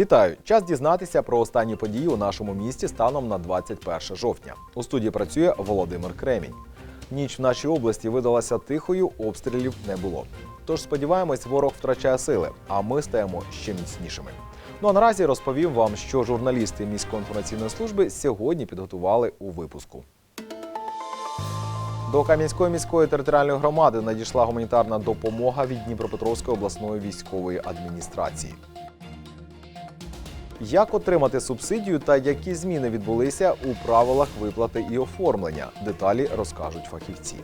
Вітаю! Час дізнатися про останні події у нашому місті станом на 21 жовтня. У студії працює Володимир Кремінь. Ніч в нашій області видалася тихою, обстрілів не було. Тож сподіваємось, ворог втрачає сили, а ми стаємо ще міцнішими. Ну а наразі розповім вам, що журналісти міської інформаційної служби сьогодні підготували у випуску. До Кам'янської міської територіальної громади надійшла гуманітарна допомога від Дніпропетровської обласної військової адміністрації. Як отримати субсидію та які зміни відбулися у правилах виплати і оформлення? Деталі розкажуть фахівці.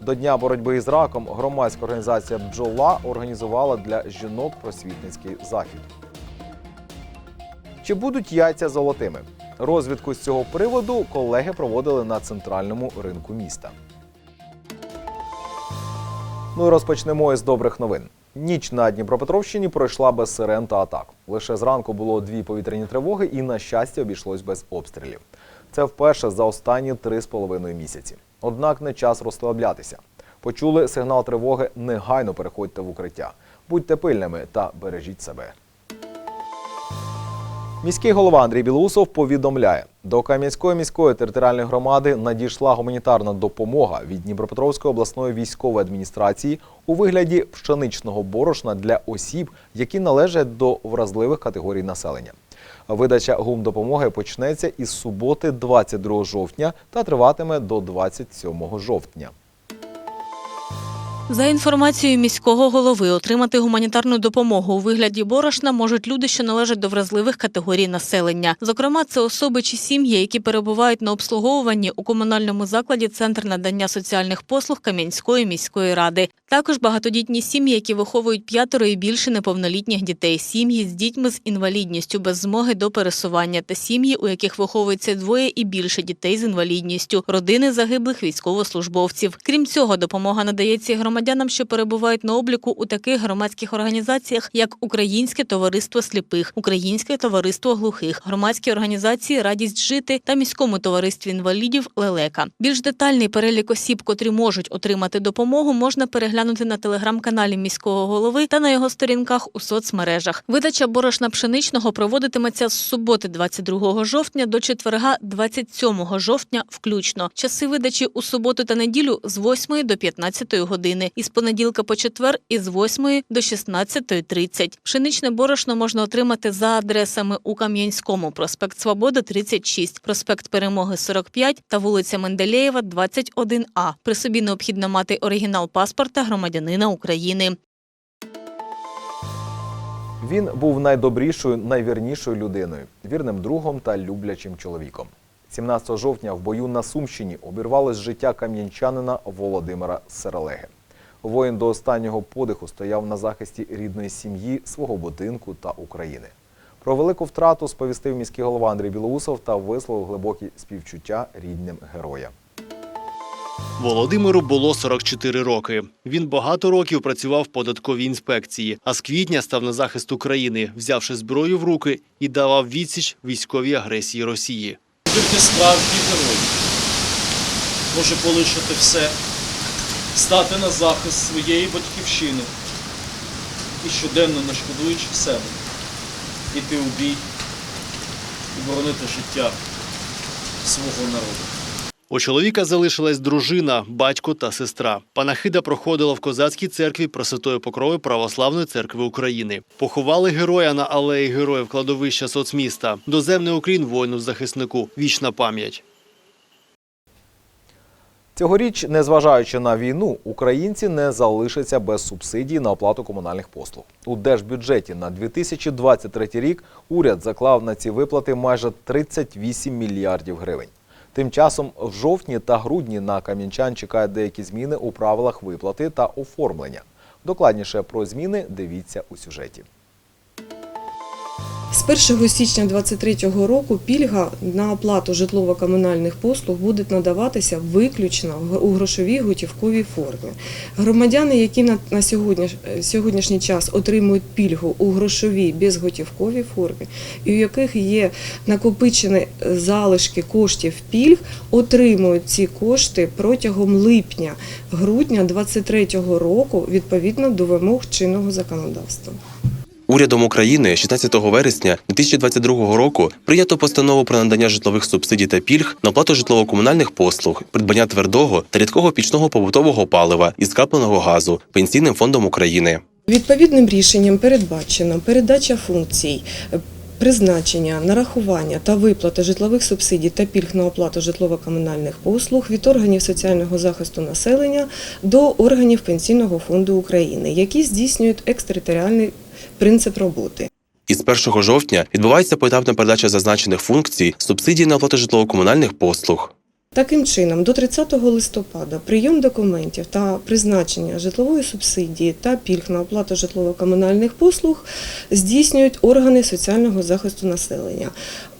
До Дня боротьби із раком громадська організація Бджола організувала для жінок просвітницький захід. Чи будуть яйця золотими? Розвідку з цього приводу колеги проводили на центральному ринку міста. Ну і розпочнемо із добрих новин. Ніч на Дніпропетровщині пройшла без сирен та атак. Лише зранку було дві повітряні тривоги, і на щастя обійшлось без обстрілів. Це вперше за останні три з половиною місяці. Однак не час розслаблятися. Почули сигнал тривоги. Негайно переходьте в укриття. Будьте пильними та бережіть себе. Міський голова Андрій Білоусов повідомляє, до Кам'янської міської територіальної громади надійшла гуманітарна допомога від Дніпропетровської обласної військової адміністрації у вигляді пшеничного борошна для осіб, які належать до вразливих категорій населення. Видача гумдопомоги почнеться із суботи, 22 жовтня, та триватиме до 27 жовтня. За інформацією міського голови, отримати гуманітарну допомогу у вигляді борошна можуть люди, що належать до вразливих категорій населення. Зокрема, це особи чи сім'ї, які перебувають на обслуговуванні у комунальному закладі Центр надання соціальних послуг Кам'янської міської ради. Також багатодітні сім'ї, які виховують п'ятеро і більше неповнолітніх дітей, сім'ї з дітьми з інвалідністю без змоги до пересування та сім'ї, у яких виховується двоє і більше дітей з інвалідністю, родини загиблих військовослужбовців. Крім цього, допомога надається і громадянам, що перебувають на обліку у таких громадських організаціях, як Українське товариство сліпих, Українське товариство глухих, громадські організації Радість жити та міському товаристві інвалідів Лелека. Більш детальний перелік осіб, котрі можуть отримати допомогу, можна переглянути на телеграм-каналі міського голови та на його сторінках у соцмережах. Видача борошна пшеничного проводитиметься з суботи 22 жовтня до четверга 27 жовтня включно. Часи видачі у суботу та неділю з 8 до 15 години, і з понеділка по четвер із 8 до 16.30. Пшеничне борошно можна отримати за адресами у Кам'янському, проспект Свободи 36, проспект Перемоги 45 та вулиця Менделєєва 21А. При собі необхідно мати оригінал паспорта громадянина України. Він був найдобрішою, найвірнішою людиною, вірним другом та люблячим чоловіком. 17 жовтня в бою на Сумщині обірвалось життя кам'янчанина Володимира Серелеги. Воїн до останнього подиху стояв на захисті рідної сім'ї, свого будинку та України. Про велику втрату сповістив міський голова Андрій Білоусов та висловив глибокі співчуття рідним героя. Володимиру було 44 роки. Він багато років працював в податковій інспекції, а з квітня став на захист України, взявши зброю в руки і давав відсіч військовій агресії Росії. Тільки справжній герой може полишити все, стати на захист своєї батьківщини і щоденно не шкодуючи себе, іти у бій і боронити життя свого народу. У чоловіка залишилась дружина, батько та сестра. Панахида проходила в козацькій церкві Пресвятої Покрови Православної церкви України. Поховали героя на алеї героїв кладовища соцміста. Доземний Україн воїну-захиснику. Вічна пам'ять. Цьогоріч, незважаючи на війну, українці не залишаться без субсидій на оплату комунальних послуг. У держбюджеті на 2023 рік уряд заклав на ці виплати майже 38 мільярдів гривень. Тим часом в жовтні та грудні на кам'янчан чекають деякі зміни у правилах виплати та оформлення. Докладніше про зміни дивіться у сюжеті. З 1 січня 2023 року пільга на оплату житлово-комунальних послуг буде надаватися виключно у грошовій готівковій формі. Громадяни, які на, на сьогоднішній час отримують пільгу у грошовій безготівковій формі, і у яких є накопичені залишки коштів пільг, отримують ці кошти протягом липня-грудня 2023 року відповідно до вимог чинного законодавства. Урядом України 16 вересня 2022 року прийнято постанову про надання житлових субсидій та пільг на оплату житлово-комунальних послуг, придбання твердого та рідкого пічного побутового палива і скрапленого газу Пенсійним фондом України. Відповідним рішенням передбачено передача функцій. е, Призначення, нарахування та виплата житлових субсидій та пільг на оплату житлово-комунальних послуг від органів соціального захисту населення до органів Пенсійного фонду України, які здійснюють екстериторіальний принцип роботи. Із 1 жовтня відбувається поетапна передача зазначених функцій субсидій на оплату житлово-комунальних послуг. Таким чином, до 30 листопада прийом документів та призначення житлової субсидії та пільг на оплату житлово-комунальних послуг здійснюють органи соціального захисту населення.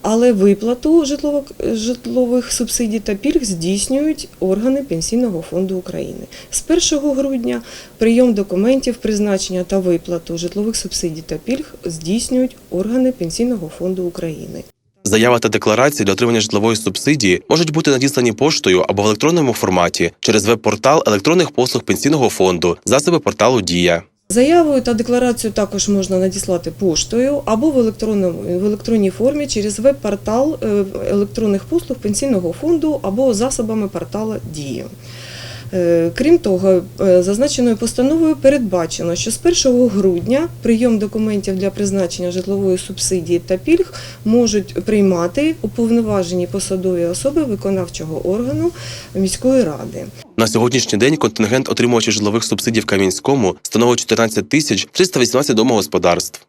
Але виплату житлово- житлових субсидій та пільг здійснюють органи Пенсійного фонду України. З 1 грудня прийом документів, призначення та виплату житлових субсидій та пільг здійснюють органи Пенсійного фонду України. Заява та декларації для отримання житлової субсидії можуть бути надіслані поштою або в електронному форматі через веб-портал електронних послуг пенсійного фонду, засоби порталу Дія. Заявою та декларацію також можна надіслати поштою або в, в електронній формі через веб-портал е, електронних послуг пенсійного фонду або засобами портала Дія. Е, Крім того, е, зазначеною постановою передбачено, що з 1 грудня прийом документів для призначення житлової субсидії та пільг можуть приймати уповноважені посадові особи виконавчого органу міської ради. На сьогоднішній день контингент отримувачів житлових субсидій в Кам'янському становить 14 тисяч 318 домогосподарств.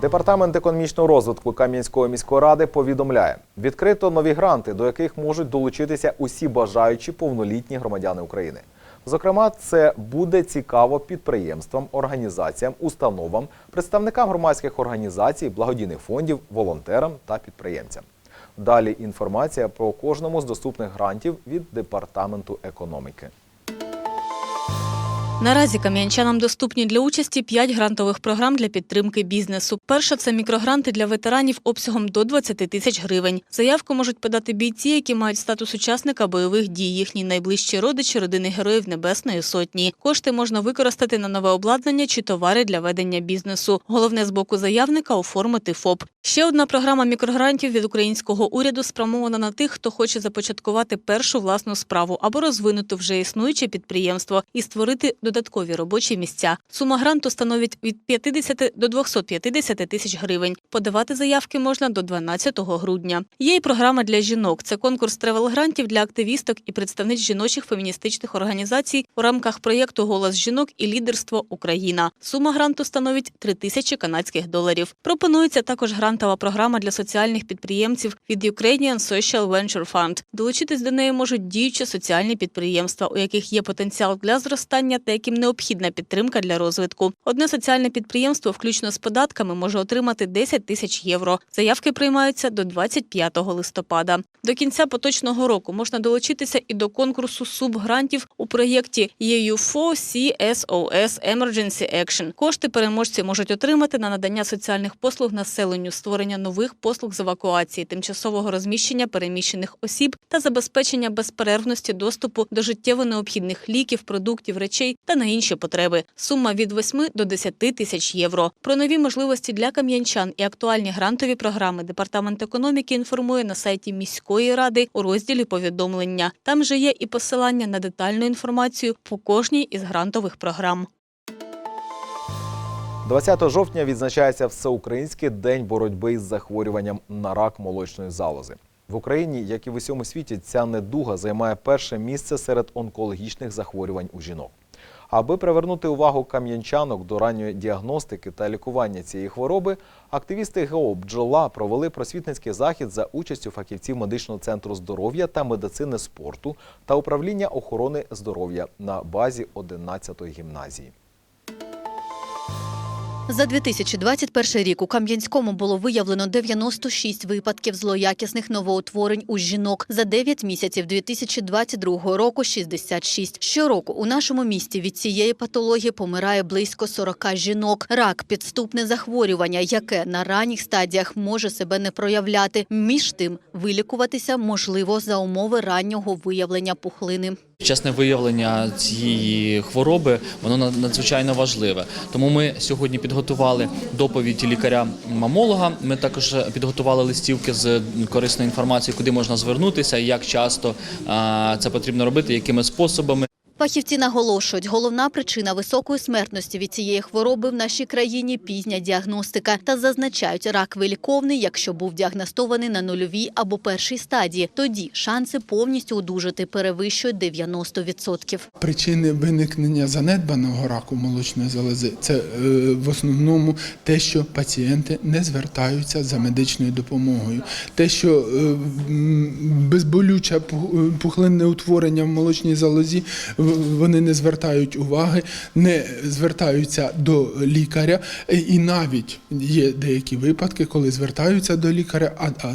Департамент економічного розвитку Кам'янської міської ради повідомляє, відкрито нові гранти, до яких можуть долучитися усі бажаючі повнолітні громадяни України. Зокрема, це буде цікаво підприємствам, організаціям, установам, представникам громадських організацій, благодійних фондів, волонтерам та підприємцям. Далі інформація про кожному з доступних грантів від департаменту економіки. Наразі кам'янчанам доступні для участі 5 грантових програм для підтримки бізнесу. Перша це мікрогранти для ветеранів обсягом до 20 тисяч гривень. Заявку можуть подати бійці, які мають статус учасника бойових дій, їхні найближчі родичі, родини героїв Небесної Сотні. Кошти можна використати на нове обладнання чи товари для ведення бізнесу. Головне з боку заявника оформити ФОП. Ще одна програма мікрогрантів від українського уряду спрямована на тих, хто хоче започаткувати першу власну справу або розвинути вже існуюче підприємство і створити додаткові робочі місця. Сума гранту становить від 50 до 250 тисяч гривень. Подавати заявки можна до 12 грудня. Є і програма для жінок. Це конкурс тревел-грантів для активісток і представниць жіночих феміністичних організацій у рамках проєкту Голос жінок і лідерство Україна. Сума гранту становить 3 тисячі канадських доларів. Пропонується також грантова програма для соціальних підприємців від Ukrainian Social Venture Fund. Долучитись до неї можуть діючі соціальні підприємства, у яких є потенціал для зростання та яким необхідна підтримка для розвитку. Одне соціальне підприємство, включно з податками, може отримати 10 тисяч євро. Заявки приймаються до 25 листопада. До кінця поточного року можна долучитися і до конкурсу субгрантів у проєкті EU4 CSOS Emergency Action. Кошти переможці можуть отримати на надання соціальних послуг населенню, створення нових послуг з евакуації, тимчасового розміщення переміщених осіб та забезпечення безперервності доступу до життєво необхідних ліків, продуктів, речей та на інші потреби. Сума від 8 до 10 тисяч євро. Про нові можливості для кам'янчан і актуальні грантові програми департамент економіки інформує на сайті міської ради у розділі повідомлення. Там же є і посилання на детальну інформацію по кожній із грантових програм. 20 жовтня відзначається Всеукраїнський день боротьби із захворюванням на рак молочної залози. В Україні, як і в усьому світі, ця недуга займає перше місце серед онкологічних захворювань у жінок. Аби привернути увагу кам'янчанок до ранньої діагностики та лікування цієї хвороби, активісти ГО «Бджола» провели просвітницький захід за участю фахівців медичного центру здоров'я та медицини спорту та управління охорони здоров'я на базі 11-ї гімназії. За 2021 рік у Кам'янському було виявлено 96 випадків злоякісних новоутворень у жінок. За 9 місяців 2022 року 66. Щороку у нашому місті від цієї патології помирає близько 40 жінок. Рак – підступне захворювання, яке на ранніх стадіях може себе не проявляти. Між тим, вилікуватися можливо за умови раннього виявлення пухлини. Вчасне виявлення цієї хвороби воно на- надзвичайно важливе. Тому ми сьогодні підготували доповідь лікаря-мамолога. Ми також підготували листівки з корисною інформацією, куди можна звернутися, як часто це потрібно робити, якими способами. Фахівці наголошують, головна причина високої смертності від цієї хвороби в нашій країні – пізня діагностика. Та зазначають, рак виліковний, якщо був діагностований на нульовій або першій стадії. Тоді шанси повністю одужати перевищують 90%. Причини виникнення занедбаного раку молочної залози це е, в основному те, що пацієнти не звертаються за медичною допомогою, те, що е, безболюче пухлинне утворення в молочній залозі, вони не звертають уваги, не звертаються до лікаря, і навіть є деякі випадки, коли звертаються до лікаря, а, а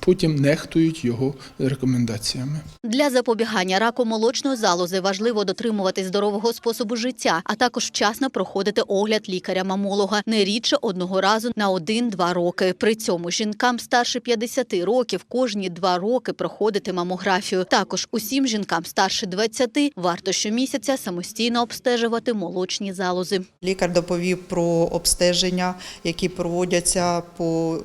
потім нехтують його рекомендаціями. Для запобігання раку молочної залози важливо дотримуватись здорового способу життя, а також вчасно проходити огляд лікаря-мамолога не рідше одного разу на 1-2 роки. При цьому жінкам старше 50 років кожні 2 роки проходити мамографію. Також усім жінкам старше 20 варто щомісяця самостійно обстежувати молочні залози. Лікар доповів про обстеження, які проводяться по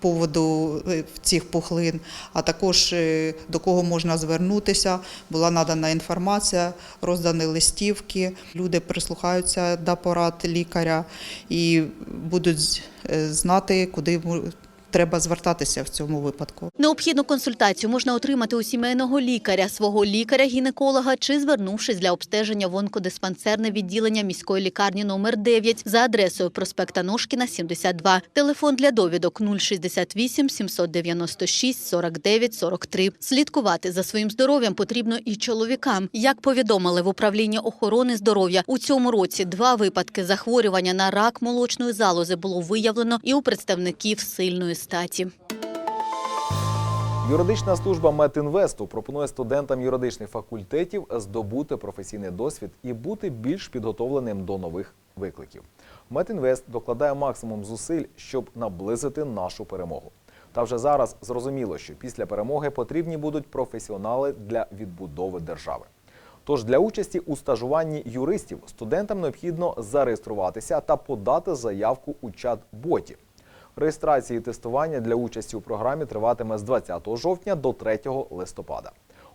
поводу е, цих пухлин, а також е, до кого можна звернутися. Була надана інформація, роздані листівки. Люди прислухаються до порад лікаря і будуть е, знати, куди треба звертатися в цьому випадку. Необхідну консультацію можна отримати у сімейного лікаря, свого лікаря-гінеколога чи звернувшись для обстеження в онкодиспансерне відділення міської лікарні номер 9 за адресою проспекта Ножкіна, 72. Телефон для довідок 068 796 49 43. Слідкувати за своїм здоров'ям потрібно і чоловікам. Як повідомили в управлінні охорони здоров'я, у цьому році два випадки захворювання на рак молочної залози було виявлено і у представників сильної статі. Юридична служба Метінвесту пропонує студентам юридичних факультетів здобути професійний досвід і бути більш підготовленим до нових викликів. Метінвест докладає максимум зусиль, щоб наблизити нашу перемогу. Та вже зараз зрозуміло, що після перемоги потрібні будуть професіонали для відбудови держави. Тож для участі у стажуванні юристів студентам необхідно зареєструватися та подати заявку у чат-боті. Реєстрація і тестування для участі у програмі триватиме з 20 жовтня до 3 листопада.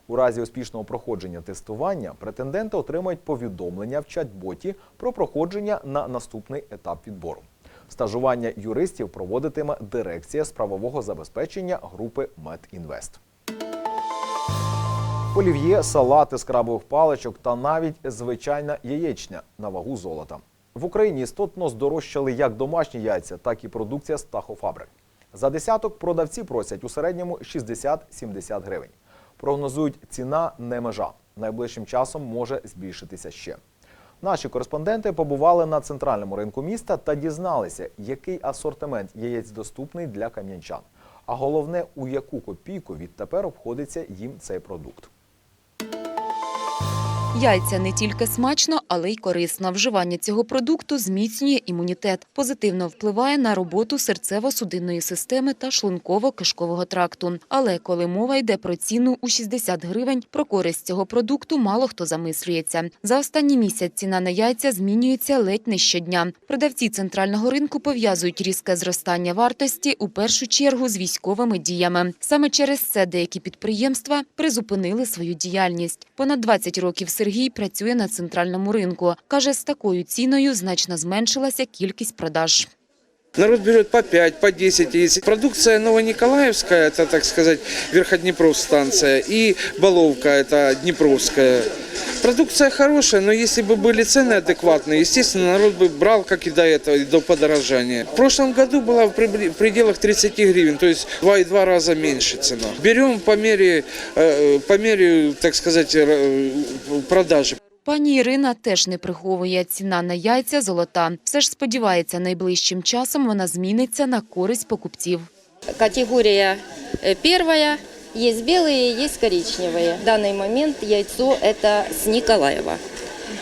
У разі успішного проходження тестування претенденти отримають повідомлення в чат-боті про проходження на наступний етап відбору. Стажування юристів проводитиме дирекція з правового забезпечення групи Медінвест. Олів'є, салати з крабових паличок та навіть звичайна яєчня на вагу золота. В Україні істотно здорожчали як домашні яйця, так і продукція з птахофабрик. За десяток продавці просять у середньому 60-70 гривень. Прогнозують, ціна не межа. Найближчим часом може збільшитися ще. Наші кореспонденти побували на центральному ринку міста та дізналися, який асортимент яєць доступний для кам'янчан. А головне, у яку копійку відтепер обходиться їм цей продукт. Яйця не тільки смачно, але й корисно. Вживання цього продукту зміцнює імунітет, позитивно впливає на роботу серцево-судинної системи та шлунково-кишкового тракту. Але коли мова йде про ціну у 60 гривень, про користь цього продукту мало хто замислюється. За останній місяць ціна на яйця змінюється ледь не щодня. Продавці центрального ринку пов'язують різке зростання вартості у першу чергу з військовими діями. Саме через це деякі підприємства призупинили свою діяльність. Понад 20 років Сергій працює на центральному ринку. Каже, з такою ціною значно зменшилася кількість продаж. Народ берет по 5, по 10 яиц. Продукция Новониколаевская, это, так сказать, Верходнепровстанция, и Баловка, это Днепровская. Продукция хорошая, но если бы были цены адекватные, естественно, народ бы брал, как и до этого, и до подорожания. В прошлом году была в пределах 30 гривен, то есть в 2,2 раза меньше цена. Берем по мере, э, по мере, так сказать, э, продажи. Пані Ірина теж не приховує ціна на яйця золота. Все ж сподівається, найближчим часом вона зміниться на користь покупців. Категория э, первая. Есть белые, есть коричневые. В данный момент яйцо это с Николаева.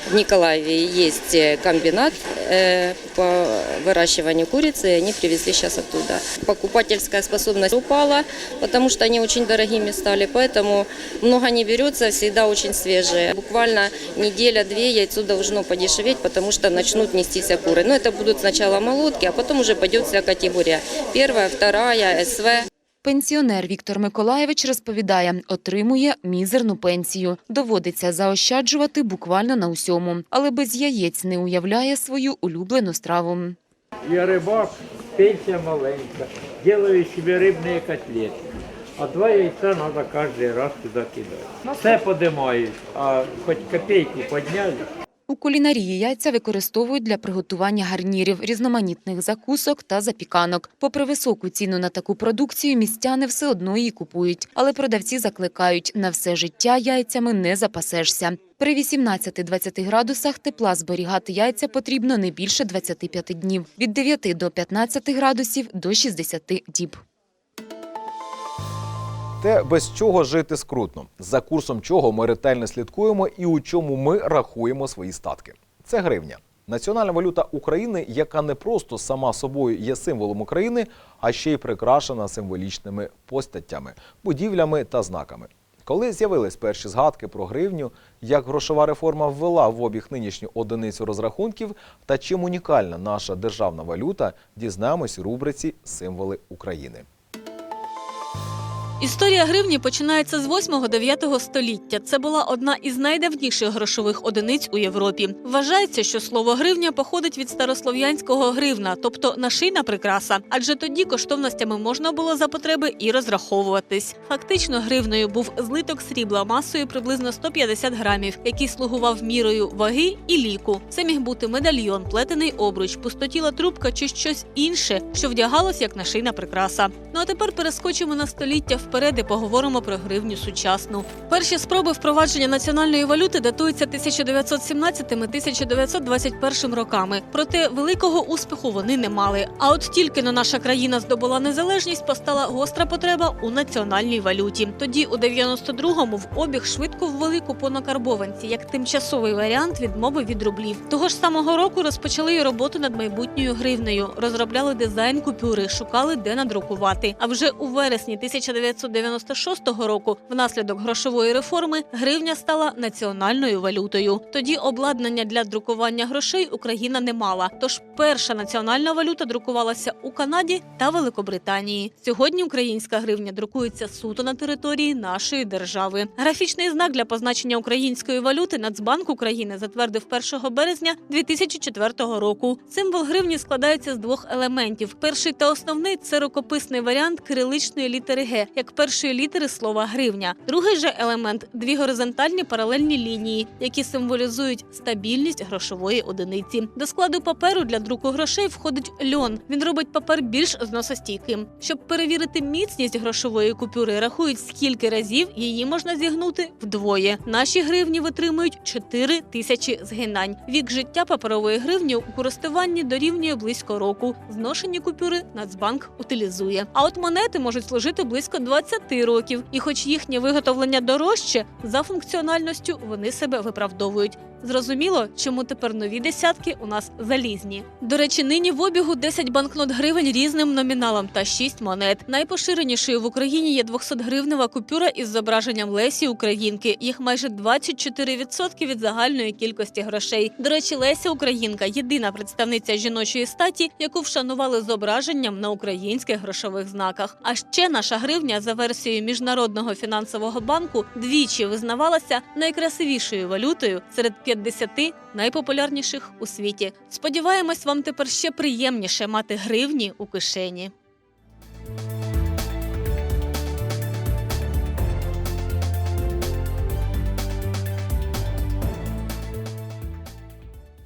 В Николаеве есть э, комбинат э, по выращиванию курицы, и они привезли сейчас оттуда. Покупательская способность упала, потому что они очень дорогими стали, поэтому много не берется, всегда очень свежие. Буквально неделя-две яйцо должно подешеветь, потому что начнут нестись куры. Но это будут сначала молотки, а потом уже пойдет вся категория. Первая, вторая, СВ. Пенсіонер Віктор Миколаєвич розповідає, отримує мізерну пенсію. Доводиться заощаджувати буквально на усьому, але без яєць не уявляє свою улюблену страву. Я рыбак, пенсия маленькая. Делаю себе рыбные котлеты. А два яйца надо каждый раз туда кидать. Все поднимают, а хоть копейку подняли. У кулінарії яйця використовують для приготування гарнірів, різноманітних закусок та запіканок. Попри високу ціну на таку продукцію, містяни все одно її купують. Але продавці закликають, на все життя яйцями не запасешся. При 18-20 градусах тепла зберігати яйця потрібно не більше 25 днів, від 9 до 15 градусів до 60 діб. Те, без чого жити скрутно, за курсом чого ми ретельно слідкуємо і у чому ми рахуємо свої статки. Це гривня. Національна валюта України, яка не просто сама собою є символом України, а ще й прикрашена символічними постаттями, будівлями та знаками. Коли з'явились перші згадки про гривню, як грошова реформа ввела в обіг нинішню одиницю розрахунків та чим унікальна наша державна валюта, дізнаємось у рубриці Символи України. Історія гривні починається з 8-9 століття. Це була одна із найдавніших грошових одиниць у Європі. Вважається, що слово гривня походить від старослов'янського гривна, тобто нашийна прикраса. Адже тоді коштовностями можна було за потреби і розраховуватись. Фактично, гривною був злиток срібла масою приблизно 150 грамів, який слугував мірою ваги і ліку. Це міг бути медальйон, плетений обруч, пустотіла трубка чи щось інше, що вдягалось як нашийна прикраса. Ну а тепер перескочимо на століття вперед і поговоримо про гривню сучасну. Перші спроби впровадження національної валюти датуються 1917-1921 роками. Проте великого успіху вони не мали. А от тільки но наша країна здобула незалежність, постала гостра потреба у національній валюті. Тоді, у 92-му, в обіг швидко ввели купонокарбованці як тимчасовий варіант відмови від рублів. Того ж самого року розпочали й роботу над майбутньою гривнею, розробляли дизайн купюри, шукали де надрукувати. А вже у вересні 1996 року, внаслідок грошової реформи, гривня стала національною валютою. Тоді обладнання для друкування грошей Україна не мала. Тож перша національна валюта друкувалася у Канаді та Великобританії. Сьогодні українська гривня друкується суто на території нашої держави. Графічний знак для позначення української валюти Нацбанк України затвердив 1 березня 2004 року. Символ гривні складається з двох елементів. Перший та основний це рукописний варіант кириличної літери Г, як першої літери слова гривня. Другий же елемент дві горизонтальні паралельні лінії, які символізують стабільність грошової одиниці. До складу паперу для друку грошей входить льон. Він робить папер більш зносостійким. Щоб перевірити міцність грошової купюри, рахують скільки разів її можна зігнути вдвоє. Наші гривні витримують 4 тисячі згинань. Вік життя паперової гривні у користуванні дорівнює близько року. Зношені купюри Нацбанк утилізує. А от монети можуть служити близько 20 років. І, хоч їхнє виготовлення дорожче, за функціональністю вони себе виправдовують. Зрозуміло, чому тепер нові десятки у нас залізні. До речі, нині в обігу 10 банкнот гривень різним номіналом та 6 монет. Найпоширенішою в Україні є 200-гривнева купюра із зображенням Лесі Українки. Їх майже 24% від загальної кількості грошей. До речі, Леся Українка єдина представниця жіночої статі, яку вшанували зображенням на українських грошових знаках. А ще наша гривня за версією міжнародного фінансового банку двічі визнавалася найкрасивішою валютою серед 50 найпопулярніших у світі. Сподіваємось, вам тепер ще приємніше мати гривні у кишені.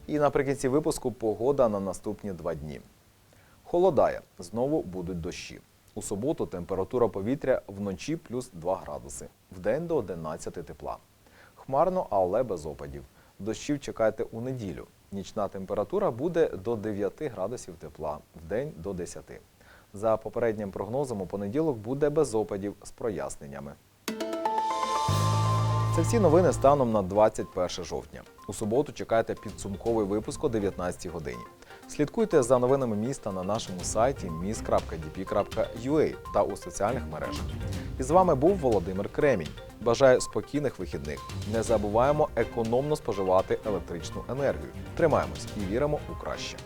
І наприкінці випуску погода на наступні два дні. Холодає, знову будуть дощі. У суботу температура повітря вночі плюс 2 градуси, вдень до 11 тепла. Хмарно, але без опадів. Дощів чекайте у неділю. Нічна температура буде до 9 градусів тепла, в день до 10. За попереднім прогнозом, у понеділок буде без опадів з проясненнями. Це всі новини станом на 21 жовтня. У суботу чекайте підсумковий випуск о 19 годині. Слідкуйте за новинами міста на нашому сайті mis.dp.ua та у соціальних мережах. І з вами був Володимир Кремінь. Бажаю спокійних вихідних. Не забуваємо економно споживати електричну енергію. Тримаємось і віримо у краще.